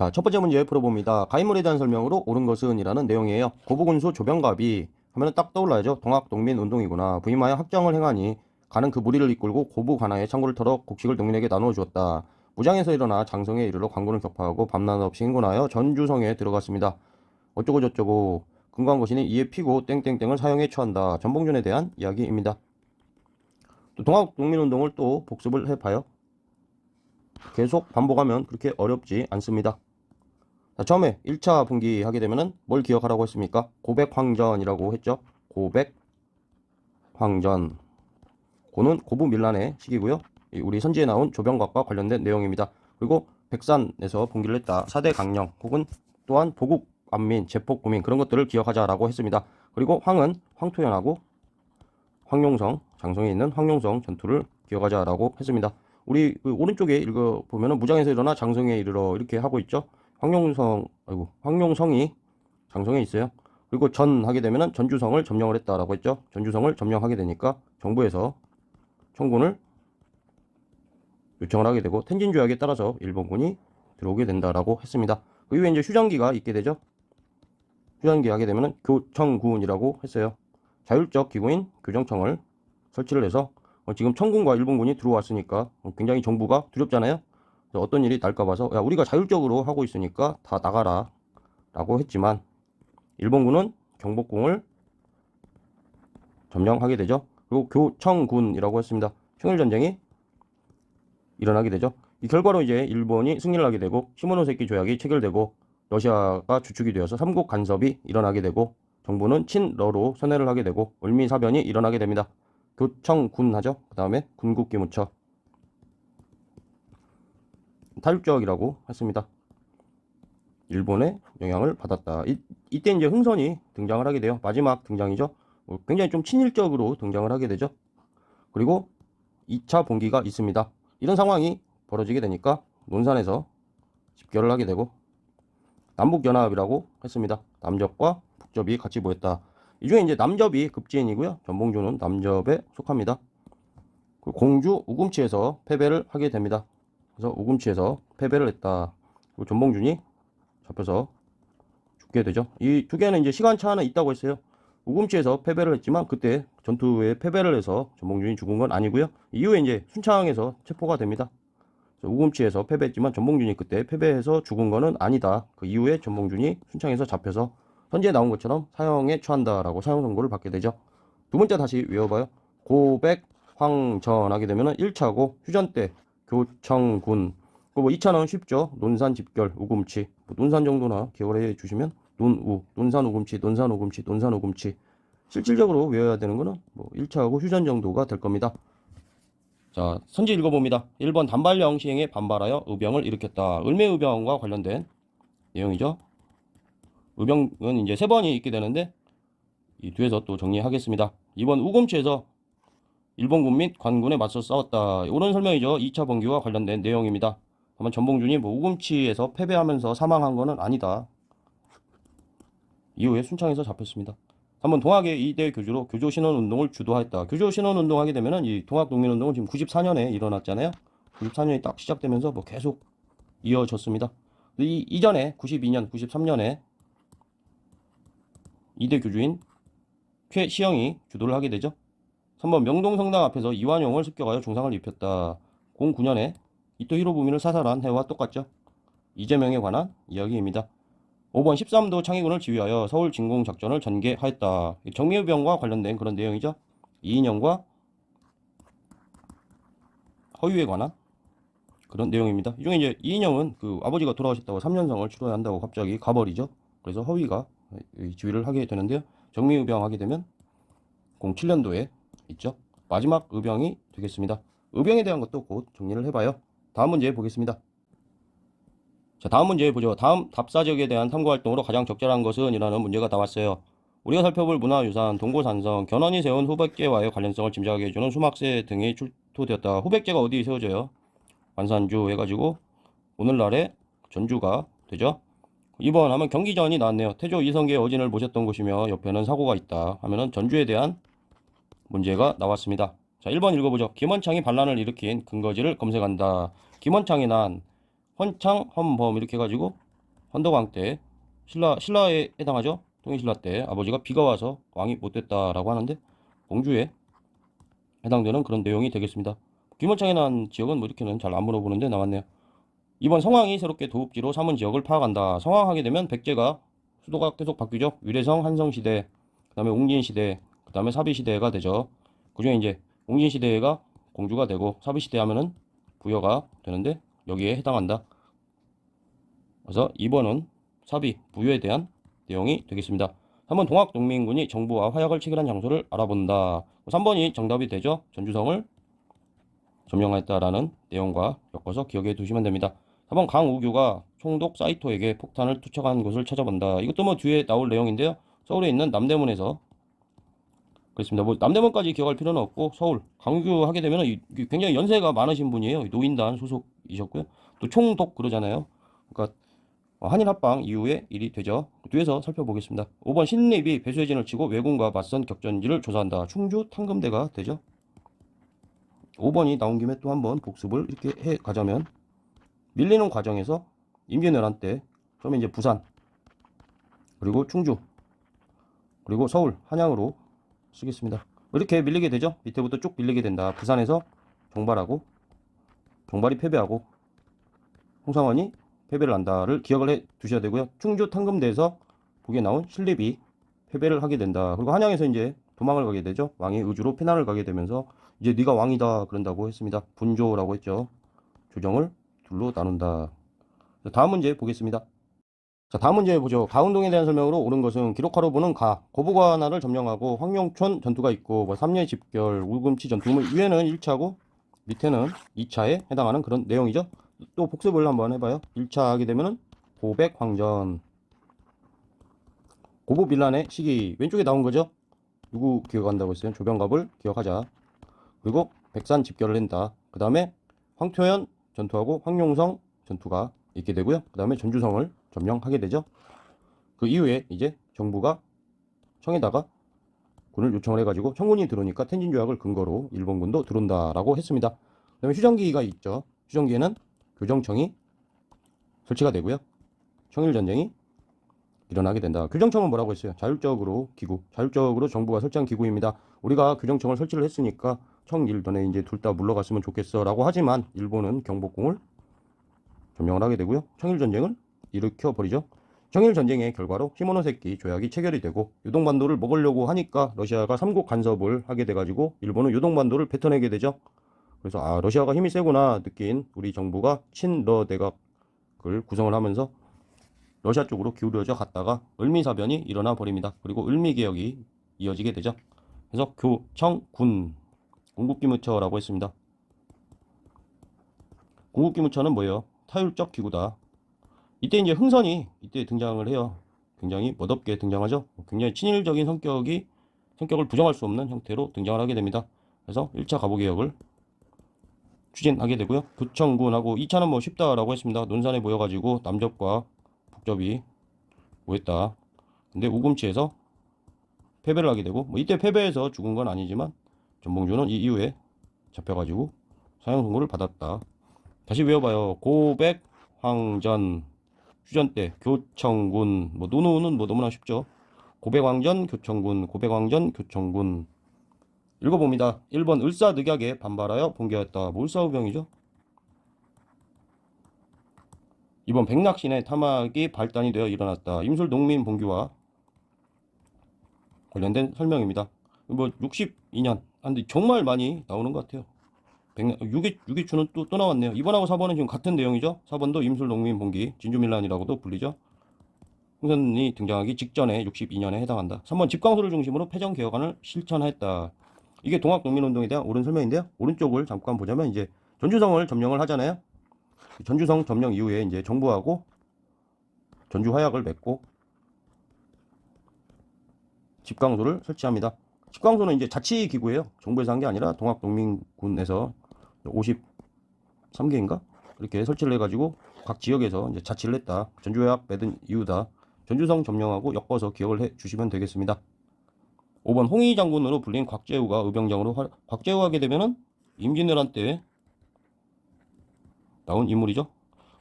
자, 첫 번째 문제 풀어봅니다. 가인물에 대한 설명으로 옳은 것은 이라는 내용이에요. 고부군수 조병갑이 하면은 딱 떠올라야죠. 동학동민 운동이구나. 부임하여 학정을 행하니 가는 그 무리를 이끌고 고부 관하에 창고를 털어 곡식을 농민에게 나누어 주었다. 무장에서 일어나 장성에 이르러 광군을 격파하고 밤낮 없이 행군하여 전주성에 들어갔습니다. 어쩌고 저쩌고 근거한 것이니 이에 피고 땡땡땡을 사용해 처한다. 전봉준에 대한 이야기입니다. 또 동학동민운동을 또 복습을 해봐요. 계속 반복하면 그렇게 어렵지 않습니다. 자, 처음에 1차 분기 하게 되면은 뭘 기억하라고 했습니까? 고백 황전이라고 했죠. 고백 황전. 고는 고부 밀란의 시기고요. 이 우리 선지에 나온 조병각과 관련된 내용입니다. 그리고 백산에서 분기를 했다. 사대 강령 혹은 또한 보국 안민, 제폭 구민 그런 것들을 기억하자라고 했습니다. 그리고 황은 황토연하고 황룡성, 장성에 있는 황룡성 전투를 기억하자라고 했습니다. 우리 그 오른쪽에 읽어 보면은 무장에서 일어나 장성에 이르러 이렇게 하고 있죠. 황룡성, 아이고, 황룡성이 장성에 있어요. 그리고 전 하게 되면은 전주성을 점령을 했다라고 했죠. 전주성을 점령하게 되니까 정부에서 청군을 요청을 하게 되고 텐진 조약에 따라서 일본군이 들어오게 된다라고 했습니다. 그 이후에 이제 휴전기가 있게 되죠. 휴전기 하게 되면은 교청군이라고 했어요. 자율적 기구인 교정청을 설치를 해서 어, 지금 청군과 일본군이 들어왔으니까 어, 굉장히 정부가 두렵잖아요. 어떤 일이 날까 봐서 야 우리가 자율적으로 하고 있으니까 다 나가라 라고 했지만 일본군은 경복궁을 점령하게 되죠. 그리고 교청군이라고 했습니다. 청일전쟁이 일어나게 되죠. 이 결과로 이제 일본이 승리를 하게 되고 시모노세키 조약이 체결되고 러시아가 주축이 되어서 삼국 간섭이 일어나게 되고 정부는 친러로 선회를 하게 되고 을미사변이 일어나게 됩니다. 교청군 하죠. 그 다음에 군국기무처 탈육적이라고 했습니다. 일본의 영향을 받았다. 이, 이때 이제 흥선이 등장을 하게 돼요. 마지막 등장이죠. 어, 굉장히 좀 친일적으로 등장을 하게 되죠. 그리고 2차 봉기가 있습니다. 이런 상황이 벌어지게 되니까 논산에서 집결을 하게 되고 남북연합이라고 했습니다. 남접과 북접이 같이 모였다. 이 중에 이제 남접이 급지인이고요. 전봉주는 남접에 속합니다. 그 공주 우금치에서 패배를 하게 됩니다. 그래서 우금치에서 패배를 했다. 그리고 전봉준이 잡혀서 죽게 되죠. 이 두 개는 이제 시간 차는 있다고 했어요. 우금치에서 패배를 했지만 그때 전투에 패배를 해서 전봉준이 죽은 건 아니고요. 이후에 이제 순창에서 체포가 됩니다. 우금치에서 패배했지만 전봉준이 그때 패배해서 죽은 거는 아니다. 그 이후에 전봉준이 순창에서 잡혀서 현재 나온 것처럼 사형에 처한다라고 사형 선고를 받게 되죠. 두 번째 다시 외워봐요. 고백 황전하게 되면은 1차고 휴전 때 교청군 그뭐 2차는 쉽죠. 논산 집결 우금치 뭐 논산 정도나 기억을 해 주시면 논우 논산 우금치 논산 우금치 논산 우금치 실질적으로 외워야 되는 거는 뭐 1차하고 휴전 정도가 될 겁니다. 자, 선지 읽어봅니다. 1번 단발령 시행에 반발하여 의병을 일으켰다. 을매의병과 관련된 내용이죠. 의병은 이제 세 번이 있게 되는데 이 뒤에서 또 정리하겠습니다. 2번 우금치에서 일본군 및 관군에 맞서 싸웠다. 이런 설명이죠. 2차 번기와 관련된 내용입니다. 다만 전봉준이 뭐 우금치에서 패배하면서 사망한 거는 아니다. 이후에 순창에서 잡혔습니다. 3번 동학의 이대 교주로 교조 신원 운동을 주도했다. 교조 신원 운동 하게 되면은 이 동학 농민 운동은 지금 94년에 일어났잖아요. 94년이 딱 시작되면서 뭐 계속 이어졌습니다. 이 이전에 92년, 93년에 이대 교주인 최시영이 주도를 하게 되죠. 3번 명동성당 앞에서 이완용을 습격하여 중상을 입혔다. 09년에 이토 히로부미를 사살한 해와 똑같죠. 이재명에 관한 이야기입니다. 5번 13도 창의군을 지휘하여 서울 진공 작전을 전개하였다. 정미병과 관련된 그런 내용이죠. 이인영과 허위에 관한 그런 내용입니다. 이 중에 이제 이인영은 그 아버지가 돌아가셨다고 3년성을 치러야 한다고 갑자기 가버리죠. 그래서 허위가 지휘를 하게 되는데요. 정미의병 하게 되면 07년도에 있죠. 마지막 의병이 되겠습니다. 의병에 대한 것도 곧 정리를 해봐요. 다음 문제 보겠습니다. 자, 다음 문제 보죠. 다음 답사적에 대한 탐구 활동으로 가장 적절한 것은 이라는 문제가 나왔어요. 우리가 살펴볼 문화유산, 동고산성, 견훤이 세운 후백제와의 관련성을 짐작하게 해주는 수막세 등이 출토되었다. 후백제가 어디 세워져요? 관산주 해가지고 오늘날의 전주가 되죠. 2번 하면 경기전이 나왔네요. 태조 이성계의 어진을 모셨던 곳이며 옆에는 사고가 있다. 하면은 전주에 대한 문제가 나왔습니다. 자, 1번 읽어보죠. 김원창이 반란을 일으킨 근거지를 검색한다. 김원창이 난 헌창, 헌범 이렇게 해가지고 헌덕왕 때 신라 신라에 해당하죠. 통일신라 때 아버지가 비가 와서 왕이 못 됐다라고 하는데 공주에 해당되는 그런 내용이 되겠습니다. 귀몰창에 나온 지역은 뭐 이렇게는 잘 안 물어보는데 나왔네요. 이번 성황이 새롭게 도읍지로 삼은 지역을 파악한다. 성황하게 되면 백제가 수도가 계속 바뀌죠. 위례성, 한성시대, 그 다음에 웅진시대, 그 다음에 사비시대가 되죠. 그 중에 이제 웅진시대가 공주가 되고 사비시대 하면은 부여가 되는데 여기에 해당한다. 그래서 2번은 사비, 부여에 대한 내용이 되겠습니다. 3번 동학농민군이 정부와 화약을 체결한 장소를 알아본다. 3번이 정답이 되죠. 전주성을 점령했다라는 내용과 엮어서 기억해 두시면 됩니다. 4번 강우규가 총독 사이토에게 폭탄을 투척한 곳을 찾아본다. 이것도 뭐 뒤에 나올 내용인데요. 서울에 있는 남대문에서 그렇습니다. 뭐 남대문까지 기억할 필요는 없고 서울 강우규 하게 되면 은 굉장히 연세가 많으신 분이에요. 노인단 소속이셨고요. 또 총독 그러잖아요. 그러니까 어, 한일 합방 이후에 일이 되죠. 뒤에서 살펴보겠습니다. 5번 신립이 배수해진을 치고 왜군과 맞선 격전지를 조사한다. 충주 탕금대가 되죠. 5번이 나온 김에 또 한번 복습을 이렇게 해 가자면 밀리는 과정에서 임진왜란 때 처음에 이제 부산 그리고 충주 그리고 서울 한양으로 쓰겠습니다. 이렇게 밀리게 되죠. 밑에부터 쭉 밀리게 된다. 부산에서 정발하고 정발이 패배하고 홍상원이 패배를 한다를 기억을 해 두셔야 되고요. 충주 탕금대에서 보기에 나온 신립이 패배를 하게 된다. 그리고 한양에서 이제 도망을 가게 되죠. 왕이 의주로 피난을 가게 되면서 이제 네가 왕이다 그런다고 했습니다. 분조라고 했죠. 조정을 둘로 나눈다. 자, 다음 문제 보겠습니다. 자, 다음 문제 보죠. 가운동에 대한 설명으로 옳은 것은 기록하로 보는 가, 고부관하를 점령하고 황룡촌 전투가 있고 뭐 삼례 집결, 울금치 전투 뭐 위에는 1차고 밑에는 2차에 해당하는 그런 내용이죠. 또 복습을 한번 해봐요. 1차 하게 되면은 고백 황전 고부 빌란의 시기 왼쪽에 나온 거죠. 누구 기억한다고 했어요? 조병갑을 기억하자. 그리고 백산 집결을 한다. 그 다음에 황토현 전투하고 황룡성 전투가 있게 되고요. 그 다음에 전주성을 점령하게 되죠. 그 이후에 이제 정부가 청에다가 군을 요청을 해가지고 청군이 들어오니까 텐진 조약을 근거로 일본군도 들어온다라고 했습니다. 그 다음에 휴전기가 있죠. 휴전기에는 교정청이 설치가 되고요. 청일 전쟁이 일어나게 된다. 규정청은 뭐라고 했어요? 자율적으로 기구, 자율적으로 정부가 설치한 기구입니다. 우리가 규정청을 설치를 했으니까 청일전에 이제 둘 다 물러갔으면 좋겠어라고 하지만 일본은 경복궁을 점령을 하게 되고요. 청일전쟁을 일으켜 버리죠. 청일 전쟁의 결과로 시모노세키 조약이 체결이 되고 요동반도를 먹으려고 하니까 러시아가 삼국 간섭을 하게 돼가지고 일본은 요동반도를 뱉어내게 되죠. 그래서 아 러시아가 힘이 세구나 느낀 우리 정부가 친러 대각을 구성을 하면서 러시아 쪽으로 기울여져 갔다가 을미사변이 일어나 버립니다. 그리고 을미개혁이 이어지게 되죠. 그래서 교청군 궁극기무처라고 했습니다. 궁극기무처는 뭐예요? 타율적 기구다. 이때 이제 흥선이 이때 등장을 해요. 굉장히 멋없게 등장하죠. 굉장히 친일적인 성격이 성격을 부정할 수 없는 형태로 등장을 하게 됩니다. 그래서 1차 가보개혁을 추진하게 되고요. 교청군하고 2차는 뭐 쉽다라고 했습니다. 논산에 모여가지고 남접과 북접이 모였다. 근데 우금치에서 패배를 하게 되고 뭐 이때 패배해서 죽은 건 아니지만 전봉주는 이 이후에 잡혀가지고 사형 선고를 받았다. 다시 외워봐요. 고백 황전 휴전 때 교청군 뭐 노노는 뭐 너무나 쉽죠. 고백왕전 교청군 고백왕전 교청군 읽어봅니다. 1번 을사늑약에 반발하여 봉기하였다. 뭐 을사우병이죠. 2번 백낙신의 타막이 발단이 되어 일어났다. 임술 농민 봉기와 관련된 설명입니다. 뭐 62년 한데 정말 많이 나오는 것 같아요. 백낙, 유기, 유기추는 또, 또 나왔네요. 2번하고 4번은 지금 같은 내용이죠. 4번도 임술 농민 봉기 진주밀란이라고도 불리죠. 흥선이 등장하기 직전에 62년에 해당한다. 3번 집광소를 중심으로 패전 개혁안을 실천했다. 이게 동학농민운동에 대한 옳은 설명인데요. 오른쪽을 잠깐 보자면 이제 전주성을 점령을 하잖아요. 전주성 점령 이후에 이제 정부하고 전주 화약을 맺고 집광소를 설치합니다. 집광소는 이제 자치 기구예요. 정부에서 한 게 아니라 동학농민군에서 53개인가 이렇게 설치를 해가지고 각 지역에서 이제 자치를 했다. 전주화약 맺은 이유다. 전주성 점령하고 엮어서 기억을 해 주시면 되겠습니다. 5번 홍희 장군으로 불린 곽재우가 의병장으로 활... 곽재우 하게 되면은 임진왜란 때 나온 인물이죠.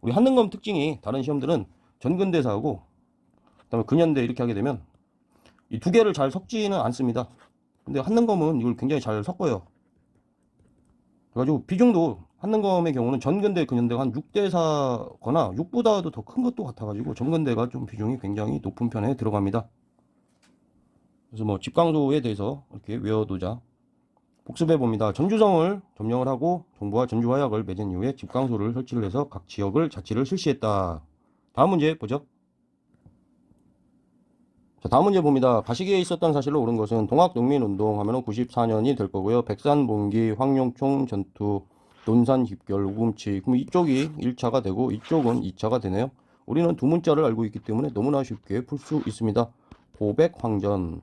우리 한능검 특징이 다른 시험들은 전근대사하고 그다음에 근현대 이렇게 하게 되면 이 두 개를 잘 섞지는 않습니다. 근데 한능검은 이걸 굉장히 잘 섞어요. 그래가지고 비중도 한능검의 경우는 전근대 근현대가 한 6대 4거나 6보다도 더 큰 것도 같아가지고 전근대가 좀 비중이 굉장히 높은 편에 들어갑니다. 그래서 뭐 집강소에 대해서 이렇게 외워두자. 복습해 봅니다. 전주성을 점령을 하고 정부와 전주화약을 맺은 이후에 집강소를 설치를 해서 각 지역을 자치를 실시했다. 다음 문제 보죠. 자, 다음 문제 봅니다. 가시기에 있었던 사실로 옳은 것은 동학농민운동 하면 94년이 될 거고요. 백산봉기, 황룡총 전투, 논산 집결, 우금치. 그럼 이쪽이 1차가 되고 이쪽은 2차가 되네요. 우리는 두 문자를 알고 있기 때문에 너무나 쉽게 풀 수 있습니다. 고백황전.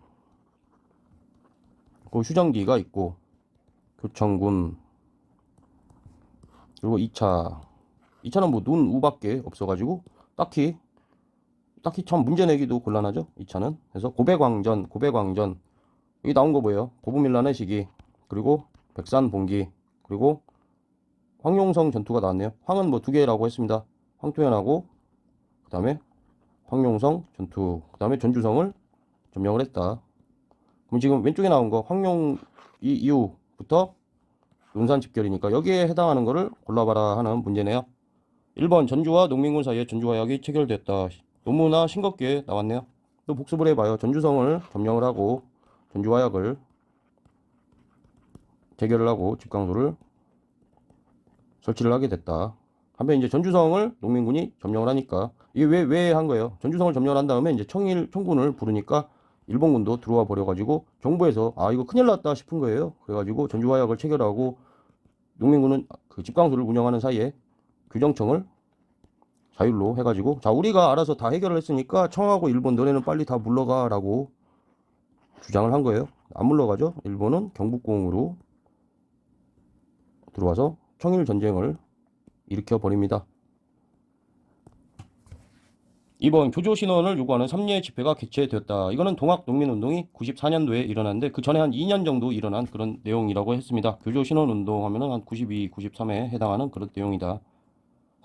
그 휴전기가 있고 교청군 그리고 2차 2차는 뭐 눈 우밖에 없어가지고 딱히 딱히 참 문제 내기도 곤란하죠 2차는. 그래서 고백왕전 고백왕전. 여기 나온 거 뭐예요? 고부밀란의 시기 그리고 백산 봉기 그리고 황룡성 전투가 나왔네요. 황은 뭐 두 개라고 했습니다. 황토현하고 그 다음에 황룡성 전투 그 다음에 전주성을 점령을 했다. 그럼 지금 왼쪽에 나온 거 황룡 이 이후부터 논산 집결이니까 여기에 해당하는 거를 골라봐라 하는 문제네요. 1번 전주와 농민군 사이에 전주화약이 체결됐다. 너무나 싱겁게 나왔네요. 또 복습을 해봐요. 전주성을 점령을 하고 전주화약을 체결을 하고 집강소를 설치를 하게 됐다. 한편 이제 전주성을 농민군이 점령을 하니까 이게 왜 왜 한 거예요? 전주성을 점령을 한 다음에 이제 청일 청군을 부르니까 일본군도 들어와 버려가지고 정부에서 아 이거 큰일 났다 싶은 거예요. 그래가지고 전주화약을 체결하고 농민군은 그 집강소를 운영하는 사이에 규정청을 자율로 해가지고 자 우리가 알아서 다 해결을 했으니까 청하고 일본 너네는 빨리 다 물러가라고 주장을 한 거예요. 안 물러가죠. 일본은 경북공으로 들어와서 청일 전쟁을 일으켜 버립니다. 이번 교조 신원을 요구하는 3례 집회가 개최되었다. 이거는 동학 농민 운동이 94년도에 일어났는데 그 전에 한 2년 정도 일어난 그런 내용이라고 했습니다. 교조 신원 운동 하면은 한 92, 93에 해당하는 그런 내용이다.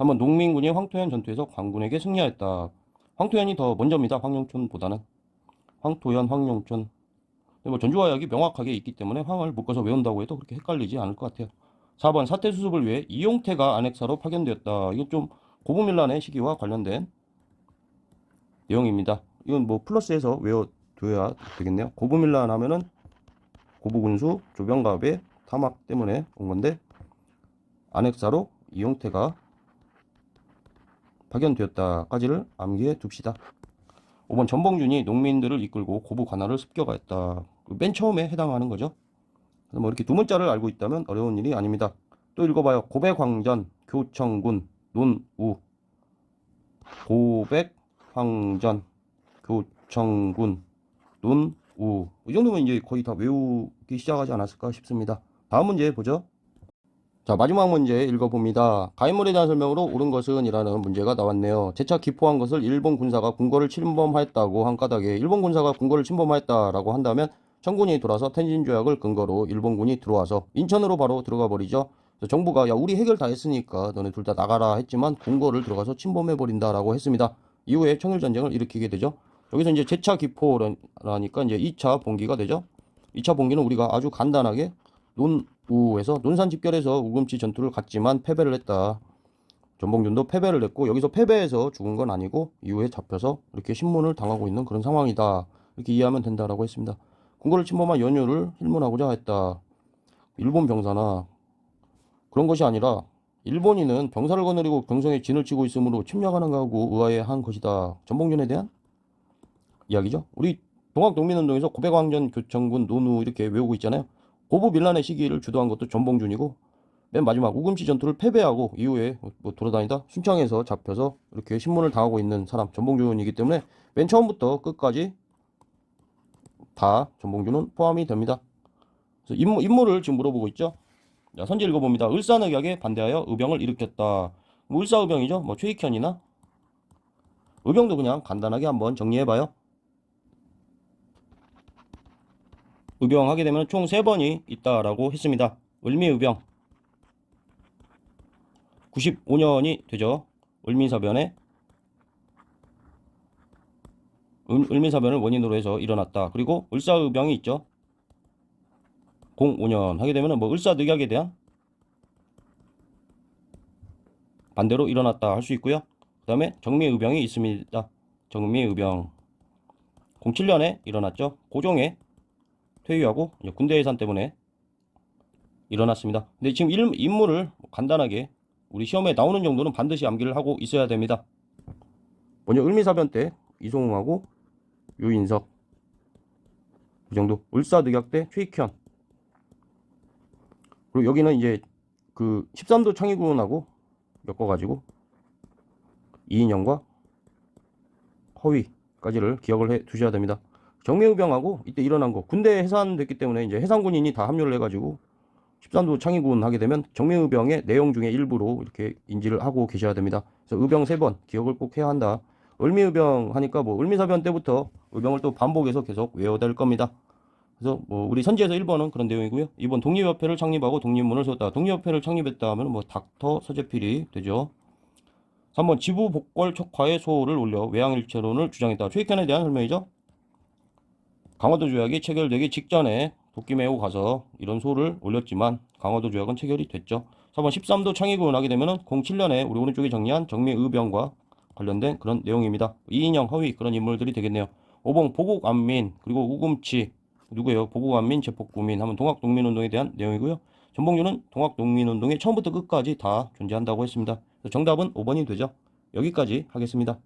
한번 농민군이 황토현 전투에서 광군에게 승리하였다. 황토현이 더 먼저입니다. 황룡촌보다는. 황토현, 황룡촌. 뭐 전주화약이 명확하게 있기 때문에 황을 묶어서 외운다고 해도 그렇게 헷갈리지 않을 것 같아요. 4번 사태 수습을 위해 이용태가 안핵사로 파견되었다. 이건 좀 고부밀란의 시기와 관련된 내용입니다. 이건 뭐 플러스해서 외워둬야 되겠네요. 고부밀란 하면은 고부군수 조병갑의 타막 때문에 온 건데 안핵사로 이용태가 파견되었다까지를 암기해 둡시다. 5번 전봉준이 농민들을 이끌고 고부 관할을 습격하였다. 그맨 처음에 해당하는 거죠. 뭐 이렇게 두 문자를 알고 있다면 어려운 일이 아닙니다. 또 읽어봐요. 고백황전, 교청군, 논우, 고백황전, 교청군, 논우. 이 정도면 이제 거의 다 외우기 시작하지 않았을까 싶습니다. 다음 문제 보죠. 자, 마지막 문제 읽어봅니다. 가인물에 대한 설명으로 옳은 것은 이라는 문제가 나왔네요. 재차 기포한 것을 일본 군사가 군거를 침범하였다고 한 까닭에 일본 군사가 군거를 침범하였다라고 한다면 청군이 돌아서 텐신 조약을 근거로 일본군이 들어와서 인천으로 바로 들어가 버리죠. 정부가 야 우리 해결 다 했으니까 너네 둘 다 나가라 했지만 군거를 들어가서 침범해 버린다라고 했습니다. 이후에 청일 전쟁을 일으키게 되죠. 여기서 이제 재차 기포라니까 이제 2차 봉기가 되죠. 2차 봉기는 우리가 아주 간단하게 논우에서 논산 집결에서 우금치 전투를 갔지만 패배를 했다. 전봉준도 패배를 했고 여기서 패배해서 죽은 건 아니고 이후에 잡혀서 이렇게 신문을 당하고 있는 그런 상황이다. 이렇게 이해하면 된다라고 했습니다. 궁궐을 침범한 연유를 실문하고자 했다. 일본 병사나 그런 것이 아니라 일본인은 병사를 거느리고 경성에 진을 치고 있으므로 침략하는 거하고 의아해한 것이다. 전봉준에 대한 이야기죠. 우리 동학농민운동에서 고백왕전 교청군 노누 이렇게 외우고 있잖아요. 고부 밀란의 시기를 주도한 것도 전봉준이고 맨 마지막 우금치 전투를 패배하고 이후에 뭐 돌아다니다 순창에서 잡혀서 이렇게 신문을 당하고 있는 사람 전봉준이기 때문에 맨 처음부터 끝까지 다 전봉준은 포함이 됩니다. 그래서 임무, 임무를 지금 물어보고 있죠. 자, 선제 읽어봅니다. 을사늑약에 반대하여 의병을 일으켰다. 뭐 을사의병이죠. 뭐 최익현이나 의병도 그냥 간단하게 한번 정리해봐요. 의병 하게 되면 총 3번이 있다라고 했습니다. 을미의병 95년이 되죠. 을미사변에 을- 을미사변을 원인으로 해서 일어났다. 그리고 을사의병이 있죠. 05년 하게 되면은 뭐 을사늑약에 대한 반대로 일어났다 할 수 있고요. 그 다음에 정미의병이 있습니다. 정미의병 07년에 일어났죠. 고종의 퇴위하고 이제 군대 해산 때문에 일어났습니다. 근데 지금 일- 인물을 간단하게 우리 시험에 나오는 정도는 반드시 암기를 하고 있어야 됩니다. 먼저 을미사변 때 이송웅하고 유인석 그 정도 을사늑약 때 최익현 그리고 여기는 이제 그 13도 창의군하고 엮어가지고 이인영과 허위까지를 기억을 해 두셔야 됩니다. 정매우병하고 이때 일어난 거 군대 해산됐기 때문에 이제 해상군인이 다 합류를 해가지고 13도 창의군 하게 되면 정매우병의 내용 중에 일부로 이렇게 인지를 하고 계셔야 됩니다. 그래서 의병 세 번 기억을 꼭 해야 한다. 을미의병 하니까 뭐 을미사변 때부터 의병을 또 반복해서 계속 외워될 겁니다. 그래서 뭐 우리 선지에서 1번은 그런 내용이고요. 2번 독립협회를 창립하고 독립문을 세웠다. 독립협회를 창립했다 하면 뭐 닥터 서재필이 되죠. 3번 지부 복궐 척화의 소호를 올려 외양일체론을 주장했다. 최익현에 대한 설명이죠. 강화도 조약이 체결되기 직전에 도끼매우 가서 이런 소를 올렸지만 강화도 조약은 체결이 됐죠. 4번 13도 창의군 하게 되면 은 07년에 우리 오른쪽에 정리한 정미의병과 관련된 그런 내용입니다. 이인영, 허위 그런 인물들이 되겠네요. 5번 보국안민 그리고 우금치 누구예요? 보국안민, 제폭구민 하면 동학농민운동에 대한 내용이고요. 전봉준은 동학농민운동의 처음부터 끝까지 다 존재한다고 했습니다. 정답은 5번이 되죠. 여기까지 하겠습니다.